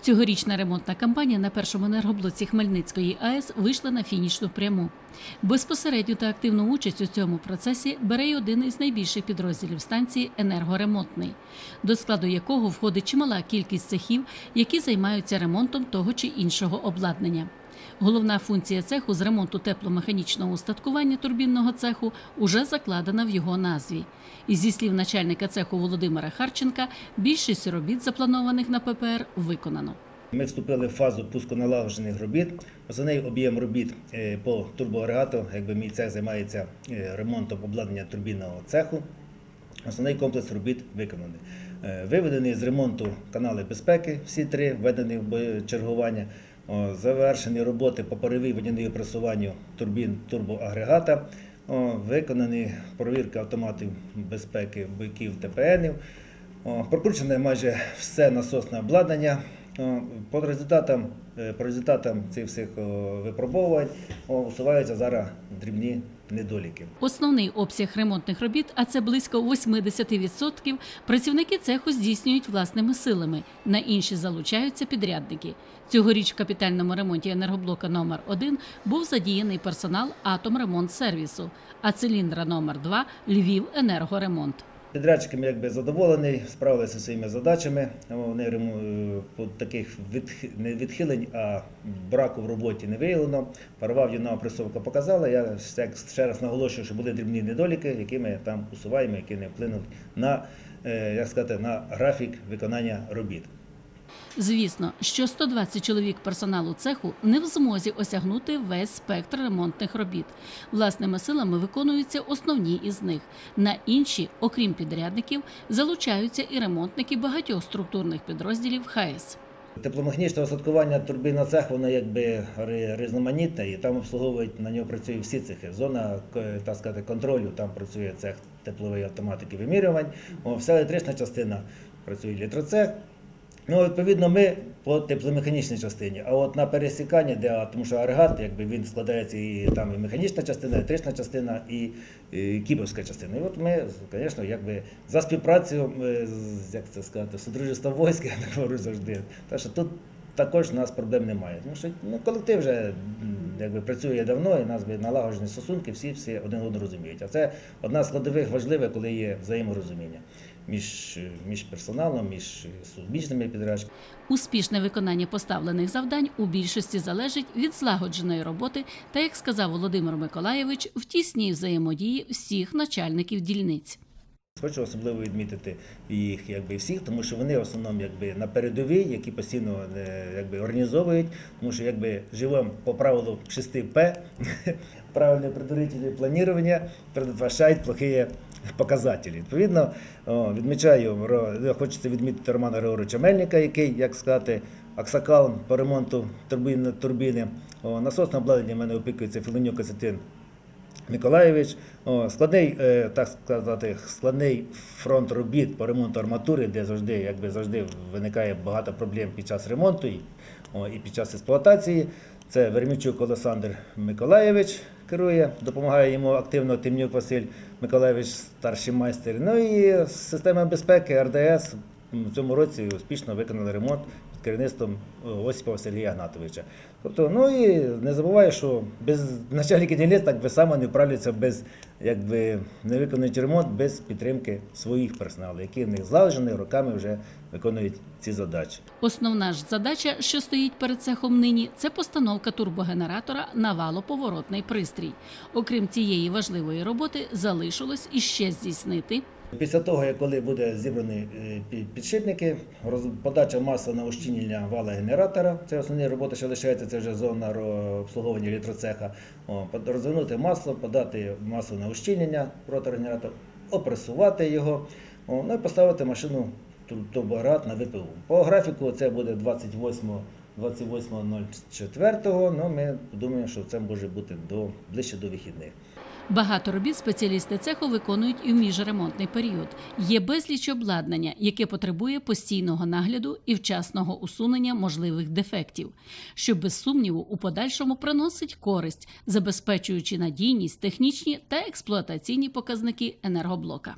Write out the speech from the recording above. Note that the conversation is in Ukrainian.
Цьогорічна ремонтна кампанія на першому енергоблоці Хмельницької АЕС вийшла на фінішну пряму. Безпосередню та активну участь у цьому процесі бере й один із найбільших підрозділів станції енергоремонтний, до складу якого входить чимала кількість цехів, які займаються ремонтом того чи іншого обладнання. Головна функція цеху з ремонту тепломеханічного устаткування турбінного цеху уже закладена в його назві. І зі слів начальника цеху Володимира Харченка, більшість робіт, запланованих на ППР, виконано. Ми вступили в фазу пусконалагоджених робіт. Основний об'єм робіт е, по турбоагрегату, якби мій цех займається е, ремонтом обладнання турбінного цеху. Основний комплекс робіт виконаний. Е, Виведені з ремонту канали безпеки, всі три введені в чергування. Завершені роботи по паровій і пресуванню турбін турбоагрегата. Виконані провірки автоматів безпеки бойків ТПНів. Прокручене майже все насосне обладнання. О, По результатам, е, по результатам цих всіх о, випробовувань усуваються зараз дрібні недоліки. Основний обсяг ремонтних робіт, а це близько 80%, працівники цеху здійснюють власними силами. На інші залучаються підрядники. Цьогоріч в капітальному ремонті енергоблока номер 1 був задіяний персонал Атомремонт-сервісу, а циліндра номер 2 Львів енергоремонт. Підрядчиками якби задоволений, справилися своїми задачами. Вони е, таких не відхилень, а браку в роботі не виявлено. Парова в'юна опресовка показала. Я ще- ще раз наголошую, що були дрібні недоліки, які ми там усуваємо, які не вплинули на, е, як сказати, на графік виконання робіт. Звісно, що 120 чоловік персоналу цеху не в змозі осягнути весь спектр ремонтних робіт. Власними силами виконуються основні із них. На інші, окрім підрядників, залучаються і ремонтники багатьох структурних підрозділів ХАЕС. Тепломеханічне осадкування турбінного цеху, воно якби різноманітне, і там обслуговують на нього працюють всі цехи. Зона так сказати, контролю, там працює цех теплової автоматики вимірювань. Вся електрична частина працює літроцех. Ну, відповідно, ми по тепломеханічній частині. А от на пересіканні, де тому що агрегат, якби він складається і там і механічна частина, електрична частина, і, і кіберська частина. І от ми, звісно, якби за співпрацю, з- як це сказати, содружества військ, я так говорю завжди. Так що тут також у нас проблем немає. Тому що ну, колектив вже якби працює давно, і у нас би налагоджені стосунки, всі всі один одного розуміють. А це одна з складових важливих, коли є взаєморозуміння між, між персоналом, між суміжними підрядчиками. Успішне виконання поставлених завдань у більшості залежить від злагодженої роботи та, як сказав Володимир Миколаєвич, в тісній взаємодії всіх начальників дільниць. Хочу особливо відмітити їх якби всіх, тому що вони в основному якби на передовій, які постійно е, якби організовують, тому що якби живемо по правилу 6П, правильне предварительне планування предотвращають плохі показателі. Відповідно, відмічаю, хочеться відмітити Романа Григоровича Мельника, який, як сказати, аксакал по ремонту турбіни, турбіни. Насосне обладнання в мене опікується Філонюк Касетин Миколаєвич. Складний, е, так сказати, складний фронт робіт по ремонту арматури, де завжди, якби завжди виникає багато проблем під час ремонту і під час експлуатації. Це Вермічук Олександр Миколаєвич керує, допомагає йому активно Тимнюк Василь Миколаєвич, старший майстер. Ну і система безпеки РДС в цьому році успішно виконали ремонт керівництвом е, Осіпова Сергія Гнатовича. Тобто, ну і не забуваю, що без начальники дільниць так би само не вправляться без якби не виконують ремонт без підтримки своїх персоналу, які в них злагоджені роками вже виконують ці задачі. Основна ж задача, що стоїть перед цехом нині, це постановка турбогенератора на валоповоротний пристрій. Окрім цієї важливої роботи, залишилось іще здійснити Після того, коли буде зібрані е, підшипники, подача масла на ощільнення вала генератора, це основні роботи, що лишається, це вже зона обслуговування електроцеха. О, Розвинути масло, подати масло на ощільнення роторгенератор, опресувати його, ну і поставити машину ту- турбоагрегат на ВПУ. По графіку це буде 28 28.04, ну ми думаємо, що це може бути до, ближче до вихідних. Багато робіт спеціалісти цеху виконують і в міжремонтний період. Є безліч обладнання, яке потребує постійного нагляду і вчасного усунення можливих дефектів, що без сумніву у подальшому приносить користь, забезпечуючи надійність, технічні та експлуатаційні показники енергоблока.